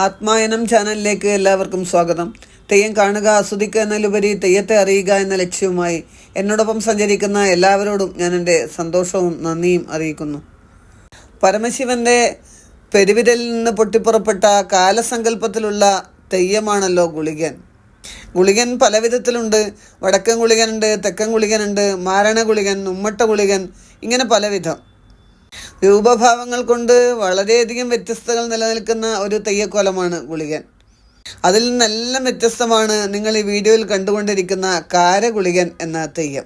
ആത്മായനം ചാനലിലേക്ക് എല്ലാവർക്കും സ്വാഗതം. തെയ്യം കാണുക ആസ്വദിക്കുക എന്നതിലുപരി തെയ്യത്തെ അറിയുക എന്ന ലക്ഷ്യവുമായി എന്നോടൊപ്പം സഞ്ചരിക്കുന്ന എല്ലാവരോടും ഞാൻ എന്റെ സന്തോഷവും നന്ദിയും അറിയിക്കുന്നു. പരമശിവന്റെ പെരുവിരലിൽ നിന്ന് പൊട്ടിപ്പുറപ്പെട്ട കാലസങ്കല്പത്തിലുള്ള തെയ്യമാണല്ലോ ഗുളികൻ. ഗുളികൻ പല വിധത്തിലുണ്ട്. വടക്കൻ ഗുളികനുണ്ട് തെക്കൻ ഗുളികനുണ്ട് മാരണ ഗുളികൻ ഉമ്മട്ട ഗുളികൻ ഇങ്ങനെ പലവിധം. രൂപഭാവങ്ങൾ കൊണ്ട് വളരെയധികം വ്യത്യസ്തകൾ നിലനിൽക്കുന്ന ഒരു തെയ്യക്കോലമാണ് ഗുളികൻ. അതിൽ നിന്നെല്ലാം വ്യത്യസ്തമാണ് നിങ്ങൾ ഈ വീഡിയോയിൽ കണ്ടുകൊണ്ടിരിക്കുന്ന കാരഗുളികൻ എന്ന തെയ്യം.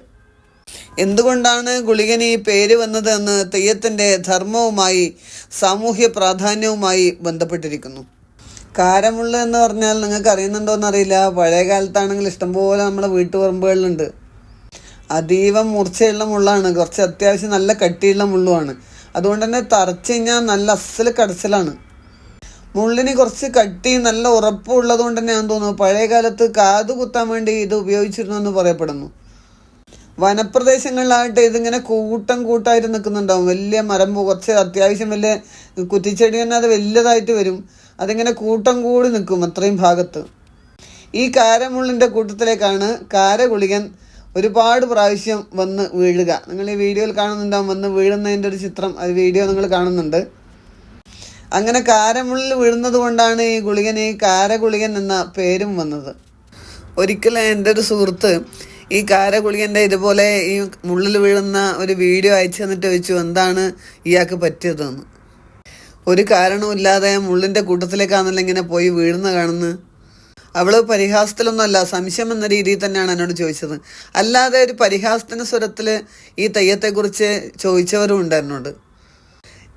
എന്തുകൊണ്ടാണ് ഗുളികൻ ഈ പേര് വന്നത് എന്ന് തെയ്യത്തിന്റെ ധർമ്മവുമായി സാമൂഹ്യ പ്രാധാന്യവുമായി ബന്ധപ്പെട്ടിരിക്കുന്നു. കാരമുള്ള എന്ന് പറഞ്ഞാൽ നിങ്ങൾക്ക് അറിയുന്നുണ്ടോയെന്ന് അറിയില്ല പഴയ കാലത്താണെങ്കിൽ ഇഷ്ടംപോലെ നമ്മുടെ വീട്ടുപറമ്പുകളിലുണ്ട്. അതീവ മൂർച്ചയുള്ള മുള്ളാണ്. കുറച്ച് അത്യാവശ്യം നല്ല കട്ടിയുള്ള മുള്ളുമാണ്. അതുകൊണ്ട് തന്നെ തറച്ചു കഴിഞ്ഞാൽ നല്ല അസൽ കടച്ചിലാണ് മുള്ളിന് കുറച്ച് കട്ടി നല്ല ഉറപ്പുള്ളത് കൊണ്ട് തന്നെ ഞാൻ തോന്നുന്നു. പഴയ കാലത്ത് കാത് കുത്താൻ വേണ്ടി ഇത് ഉപയോഗിച്ചിരുന്നു എന്ന് പറയപ്പെടുന്നു. വനപ്രദേശങ്ങളിലായിട്ട് ഇതിങ്ങനെ കൂട്ടം കൂട്ടായിട്ട് നിൽക്കുന്നുണ്ടാവും. വലിയ മരം കുറച്ച് അത്യാവശ്യം വലിയ കുറ്റിച്ചെടി തന്നെ അത് വലിയതായിട്ട് വരും. അതിങ്ങനെ കൂട്ടം കൂടി നിൽക്കും അത്രയും ഭാഗത്ത്. ഈ കാരമുള്ളിന്റെ കൂട്ടത്തിലേക്കാണ് കാരഗുളികൻ ഒരുപാട് പ്രാവശ്യം വന്ന് വീഴുക. നിങ്ങൾ ഈ വീഡിയോയിൽ കാണുന്നുണ്ടാവും വന്ന് വീഴുന്നതിന്റെ ഒരു ചിത്രം അത് വീഡിയോ നിങ്ങൾ കാണുന്നുണ്ട്. അങ്ങനെ കാരമുള്ളിൽ വീഴുന്നത് കൊണ്ടാണ് ഈ ഗുളികന് ഈ കാരഗുളികൻ എന്ന പേരും വന്നത്. ഒരിക്കലും എന്റെ ഒരു സുഹൃത്ത് ഈ കാരഗുളികന്റെ ഇതുപോലെ ഈ മുള്ളിൽ വീഴുന്ന ഒരു വീഡിയോ അയച്ചു തന്നിട്ട് ചോദിച്ചു എന്താണ് ഇയാൾക്ക് പറ്റിയതെന്ന്. ഒരു കാരണവും ഇല്ലാതെ മുള്ളിന്റെ കൂട്ടത്തിലേക്കാണല്ലോ ഇങ്ങനെ പോയി വീഴുന്ന കാണുന്നത്. അവൾ പരിഹാസത്തിലൊന്നുമല്ല സംശയം എന്ന രീതിയിൽ തന്നെയാണ് എന്നോട് ചോദിച്ചത്. അല്ലാതെ ഒരു പരിഹാസത്തിന് സ്വരത്തിൽ ഈ തെയ്യത്തെക്കുറിച്ച് ചോദിച്ചവരും ഉണ്ട് എന്നോട്.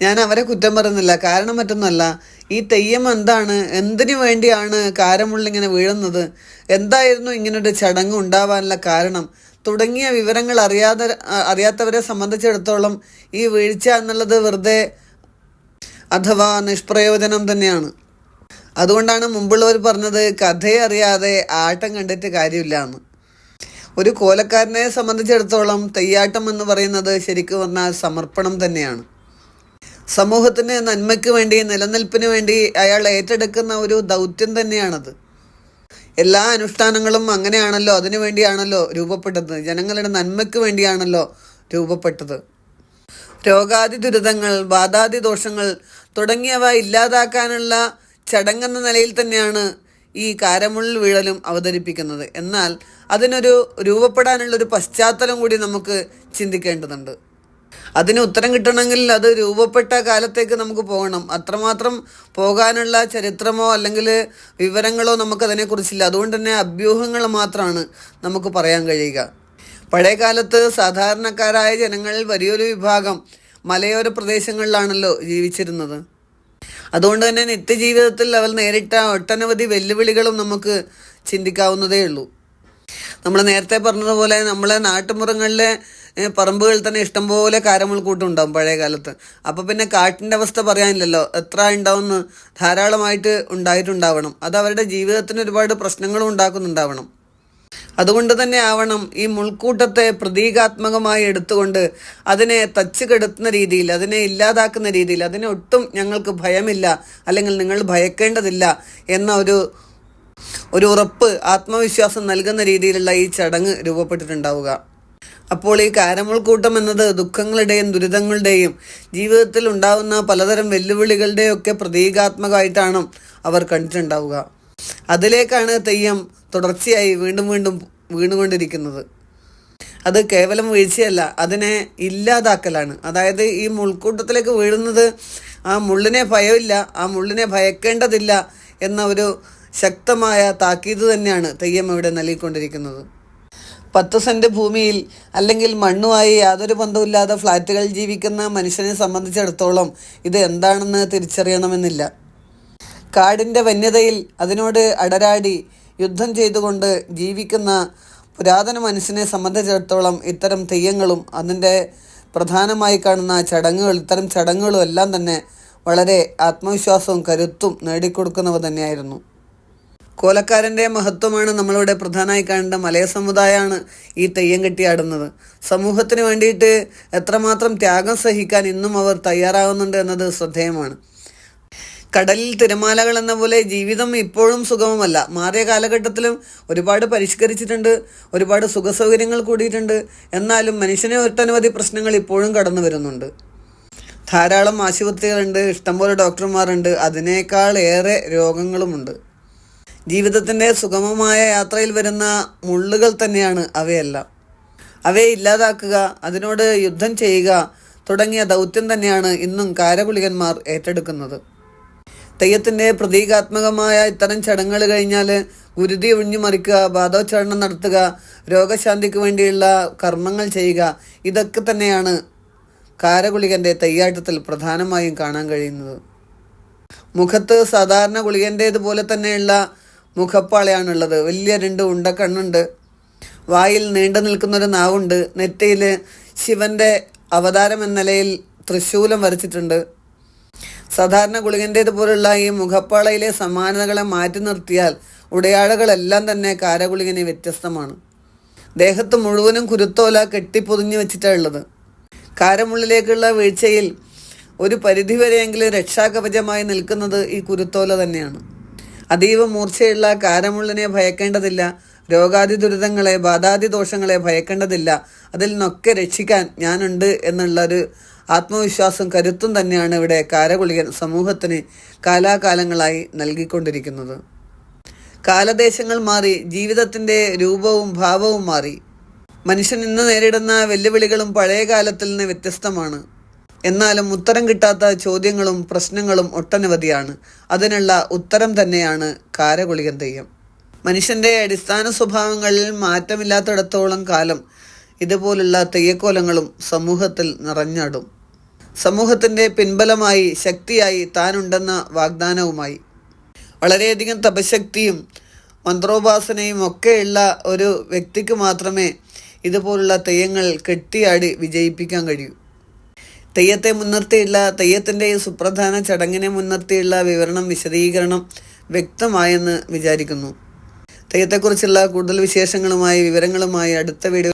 ഞാൻ അവരെ കുറ്റം പറയുന്നില്ല കാരണം മറ്റൊന്നല്ല ഈ തെയ്യം എന്താണ് എന്തിനു വേണ്ടിയാണ് കാരമുള്ളിങ്ങനെ വീഴുന്നത് എന്തായിരുന്നു ഇങ്ങനൊരു ചടങ്ങ് ഉണ്ടാവാനുള്ള കാരണം തുടങ്ങിയ വിവരങ്ങൾ അറിയാതെ അറിയാത്തവരെ സംബന്ധിച്ചിടത്തോളം ഈ വീഴ്ച എന്നുള്ളത് വെറുതെ അഥവാ നിഷ്പ്രയോജനം തന്നെയാണ്. അതുകൊണ്ടാണ് മുമ്പുള്ളവർ പറഞ്ഞത് കഥയെ അറിയാതെ ആട്ടം കണ്ടിട്ട് കാര്യമില്ല എന്ന് ഒരു കോലക്കാരനെ സംബന്ധിച്ചിടത്തോളം തെയ്യാട്ടം എന്ന് പറയുന്നത് ശരിക്കും പറഞ്ഞാൽ സമർപ്പണം തന്നെയാണ്. സമൂഹത്തിന് നന്മയ്ക്ക് വേണ്ടി നിലനിൽപ്പിന് വേണ്ടി അയാൾ ഏറ്റെടുക്കുന്ന ഒരു ദൗത്യം തന്നെയാണത്. എല്ലാ അനുഷ്ഠാനങ്ങളും അങ്ങനെയാണല്ലോ അതിനു വേണ്ടിയാണല്ലോ രൂപപ്പെട്ടത്. ജനങ്ങളുടെ നന്മയ്ക്ക് വേണ്ടിയാണല്ലോ രൂപപ്പെട്ടത്. രോഗാതി ദുരിതങ്ങൾ ബാധാതി ദോഷങ്ങൾ തുടങ്ങിയവ ഇല്ലാതാക്കാനുള്ള ചടങ്ങെന്ന നിലയിൽ തന്നെയാണ് ഈ കാരമുള്ളിൽ വിഴലും അവതരിപ്പിക്കുന്നത്. എന്നാൽ അതിനൊരു രൂപപ്പെടാനുള്ള ഒരു പശ്ചാത്തലം കൂടി നമുക്ക് ചിന്തിക്കേണ്ടതുണ്ട്. അതിന് ഉത്തരം കിട്ടണമെങ്കിൽ അത് രൂപപ്പെട്ട കാലത്തേക്ക് നമുക്ക് പോകണം. അത്രമാത്രം പോകാനുള്ള ചരിത്രമോ അല്ലെങ്കിൽ വിവരങ്ങളോ നമുക്ക് അതിനെക്കുറിച്ചില്ല അതുകൊണ്ട് തന്നെ അഭ്യൂഹങ്ങൾ മാത്രമാണ് നമുക്ക് പറയാൻ കഴിയുക. പഴയ കാലത്ത് സാധാരണക്കാരായ ജനങ്ങളിൽ വലിയൊരു വിഭാഗം മലയോര പ്രദേശങ്ങളിലാണല്ലോ ജീവിച്ചിരുന്നത്. അതുകൊണ്ട് തന്നെ നിത്യജീവിതത്തിൽ അവർ നേരിട്ട ഒട്ടനവധി വെല്ലുവിളികളും നമുക്ക് ചിന്തിക്കാവുന്നതേ ഉള്ളൂ. നമ്മൾ നേരത്തെ പറഞ്ഞതുപോലെ നമ്മളെ നാട്ടുമുറങ്ങളിലെ പറമ്പുകളിൽ തന്നെ ഇഷ്ടംപോലെ കാരമുൾ കൂട്ടുണ്ടാവും പഴയ കാലത്ത് അപ്പോൾ പിന്നെ കാട്ടിന്റെ അവസ്ഥ പറയാനില്ലല്ലോ. എത്ര ഉണ്ടാവുമെന്ന് ധാരാളമായിട്ട് ഉണ്ടായിട്ടുണ്ടാവണം. അത് അവരുടെ ജീവിതത്തിന് ഒരുപാട് പ്രശ്നങ്ങളും ഉണ്ടാക്കുന്നുണ്ടാവണം. അതുകൊണ്ട് തന്നെ ആവണം ഈ മുൾക്കൂട്ടത്തെ പ്രതീകാത്മകമായി എടുത്തുകൊണ്ട് അതിനെ തച്ച് കെടുത്തുന്ന രീതിയിൽ അതിനെ ഇല്ലാതാക്കുന്ന രീതിയിൽ അതിനെ ഒട്ടും ഞങ്ങൾക്ക് ഭയമില്ല അല്ലെങ്കിൽ നിങ്ങൾ ഭയക്കേണ്ടതില്ല എന്ന ഒരു ഒരു ഉറപ്പ് ആത്മവിശ്വാസം നൽകുന്ന രീതിയിലുള്ള ഈ ചടങ്ങ് രൂപപ്പെട്ടിട്ടുണ്ടാവുക. അപ്പോൾ ഈ കാരമുൾക്കൂട്ടം എന്നത് ദുഃഖങ്ങളുടെയും ദുരിതങ്ങളുടെയും ജീവിതത്തിൽ ഉണ്ടാകുന്ന പലതരം വെല്ലുവിളികളുടെയൊക്കെ പ്രതീകാത്മകമായിട്ടാണ് അവർ കണ്ടിട്ടുണ്ടാവുക. അതിലേക്കാണ് തെയ്യം തുടർച്ചയായി വീണ്ടും വീണ്ടും വീണുകൊണ്ടിരിക്കുന്നത്. അത് കേവലം വീഴ്ചയല്ല അതിനെ ഇല്ലാതാക്കലാണ്. അതായത് ഈ മുൾക്കൂട്ടത്തിലേക്ക് വീഴുന്നത് ആ മുള്ളിനെ ഭയമില്ല ആ മുള്ളിനെ ഭയക്കേണ്ടതില്ല എന്ന ഒരു ശക്തമായ താക്കീത് തന്നെയാണ് തെയ്യം ഇവിടെ നൽകിക്കൊണ്ടിരിക്കുന്നത്. പത്ത് സെന്റ് ഭൂമിയിൽ അല്ലെങ്കിൽ മണ്ണുമായി യാതൊരു ബന്ധവുമില്ലാതെ ഫ്ലാറ്റുകൾ ജീവിക്കുന്ന മനുഷ്യനെ സംബന്ധിച്ചിടത്തോളം ഇത് എന്താണെന്ന് തിരിച്ചറിയണമെന്നില്ല. കാടിന്റെ വന്യതയിൽ അതിനോട് അടരാടി യുദ്ധം ചെയ്തുകൊണ്ട് ജീവിക്കുന്ന പുരാതന മനുഷ്യനെ സംബന്ധിച്ചിടത്തോളം ഇത്തരം തെയ്യങ്ങളും അതിന്റെ പ്രധാനമായി കാണുന്ന ചടങ്ങുകൾ ഇത്തരം ചടങ്ങുകളും എല്ലാം തന്നെ വളരെ ആത്മവിശ്വാസവും കരുത്തും നേടിക്കൊടുക്കുന്നവ തന്നെയായിരുന്നു. കോലക്കാരന്റെ മഹത്വമാണ് നമ്മളിവിടെ പ്രധാനമായി കാണേണ്ട മലയ സമുദായമാണ് ഈ തെയ്യം കെട്ടിയാടുന്നത്. സമൂഹത്തിന് വേണ്ടിയിട്ട് എത്രമാത്രം ത്യാഗം സഹിക്കാൻ ഇന്നും അവർ തയ്യാറാവുന്നുണ്ട് എന്നത് ശ്രദ്ധേയമാണ്. കടലിൽ തിരമാലകൾ എന്ന പോലെ ജീവിതം ഇപ്പോഴും സുഗമമല്ല. മാറിയ കാലഘട്ടത്തിലും ഒരുപാട് പരിഷ്കരിച്ചിട്ടുണ്ട് ഒരുപാട് സുഖസൗകര്യങ്ങൾ കൂടിയിട്ടുണ്ട്. എന്നാലും മനുഷ്യനെ ഒട്ടനവധി പ്രശ്നങ്ങൾ ഇപ്പോഴും കടന്നു വരുന്നുണ്ട്. ധാരാളം ആശുപത്രികളുണ്ട് ഇഷ്ടംപോലെ ഡോക്ടർമാരുണ്ട് അതിനേക്കാൾ ഏറെ രോഗങ്ങളുമുണ്ട്. ജീവിതത്തിന്റെ സുഗമമായ യാത്രയിൽ വരുന്ന മുള്ളുകൾ തന്നെയാണ് അവയെല്ലാം. അവയെ ഇല്ലാതാക്കുക അതിനോട് യുദ്ധം ചെയ്യുക തുടങ്ങിയ ദൗത്യം തന്നെയാണ് ഇന്നും കാരകുളികന്മാർ ഏറ്റെടുക്കുന്നത്. തെയ്യത്തിന്റെ പ്രതീകാത്മകമായ ഇത്തരം ചടങ്ങുകൾ കഴിഞ്ഞാൽ ഗുരുതി ഒഴിഞ്ഞു മറിക്കുക ബാധോച്ചാരണം നടത്തുക രോഗശാന്തിക്ക് വേണ്ടിയുള്ള കർമ്മങ്ങൾ ചെയ്യുക ഇതൊക്കെ തന്നെയാണ് കാരകുളികന്റെ തെയ്യാട്ടത്തിൽ പ്രധാനമായും കാണാൻ കഴിയുന്നത്. മുഖത്ത് സാധാരണ ഗുളികന്റേതുപോലെ തന്നെയുള്ള മുഖപ്പാളയാണുള്ളത്. വലിയ രണ്ട് ഉണ്ടക്കണ്ണുണ്ട് വായിൽ നീണ്ടു നിൽക്കുന്നൊരു നാവുണ്ട്. നെറ്റിയിൽ ശിവന്റെ അവതാരം എന്ന നിലയിൽ തൃശൂലം വരച്ചിട്ടുണ്ട്. സാധാരണ ഗുളികന്റേതുപോലുള്ള ഈ മുഖപ്പാളയിലെ സമാനതകളെ മാറ്റി നിർത്തിയാൽ ഉടയാളുകളെല്ലാം തന്നെ കാരഗുളികനെ വ്യത്യസ്തമാണ്. ദേഹത്ത് മുഴുവനും കുരുത്തോല കെട്ടിപ്പൊതിഞ്ഞു വെച്ചിട്ടാണ് ഉള്ളത്. കാരമുള്ളിലേക്കുള്ള വീഴ്ചയിൽ ഒരു പരിധിവരെയെങ്കിലും രക്ഷാകവചമായി നിൽക്കുന്നത് ഈ കുരുത്തോല തന്നെയാണ്. അതീവ മൂർച്ചയുള്ള കാരമുള്ളിനെ ഭയക്കേണ്ടതില്ല രോഗാതി ദുരിതങ്ങളെ ബാധാതി ദോഷങ്ങളെ ഭയക്കേണ്ടതില്ല അതിൽ നിന്നൊക്കെ രക്ഷിക്കാൻ ഞാനുണ്ട് എന്നുള്ളൊരു ആത്മവിശ്വാസം കരുത്തും തന്നെയാണ് ഇവിടെ കാരകുളികൻ സമൂഹത്തിന് കാലാകാലങ്ങളായി നൽകിക്കൊണ്ടിരിക്കുന്നത്. കാലദേശങ്ങൾ മാറി ജീവിതത്തിന്റെ രൂപവും ഭാവവും മാറി. മനുഷ്യൻ ഇന്ന് നേരിടുന്ന വെല്ലുവിളികളും പഴയ കാലത്തിൽ നിന്ന് വ്യത്യസ്തമാണ്. എന്നാലും ഉത്തരം കിട്ടാത്ത ചോദ്യങ്ങളും പ്രശ്നങ്ങളും ഒട്ടനവധിയാണ്. അതിനുള്ള ഉത്തരം തന്നെയാണ് കാരകുളികൻ തെയ്യം. മനുഷ്യന്റെ അടിസ്ഥാന സ്വഭാവങ്ങളിൽ മാറ്റമില്ലാത്തിടത്തോളം കാലം ഇതുപോലുള്ള തെയ്യക്കോലങ്ങളും സമൂഹത്തിൽ നിറഞ്ഞാടും. സമൂഹത്തിന്റെ പിൻബലമായി ശക്തിയായി താനുണ്ടെന്ന വാഗ്ദാനവുമായി. വളരെയധികം തപശക്തിയും മന്ത്രോപാസനയും ഒക്കെയുള്ള ഒരു വ്യക്തിക്ക് മാത്രമേ ഇതുപോലുള്ള തെയ്യങ്ങൾ കെട്ടിയാടി വിജയിപ്പിക്കാൻ കഴിയൂ. തെയ്യത്തെ മുൻനിർത്തിയുള്ള തെയ്യത്തിന്റെ ഈ സുപ്രധാന ചടങ്ങിനെ മുൻനിർത്തിയുള്ള വിവരണം വിശദീകരണം വ്യക്തമായെന്ന് വിചാരിക്കുന്നു. തെയ്യത്തെക്കുറിച്ചുള്ള കൂടുതൽ വിശേഷങ്ങളുമായി വിവരങ്ങളുമായി അടുത്ത വീഡിയോ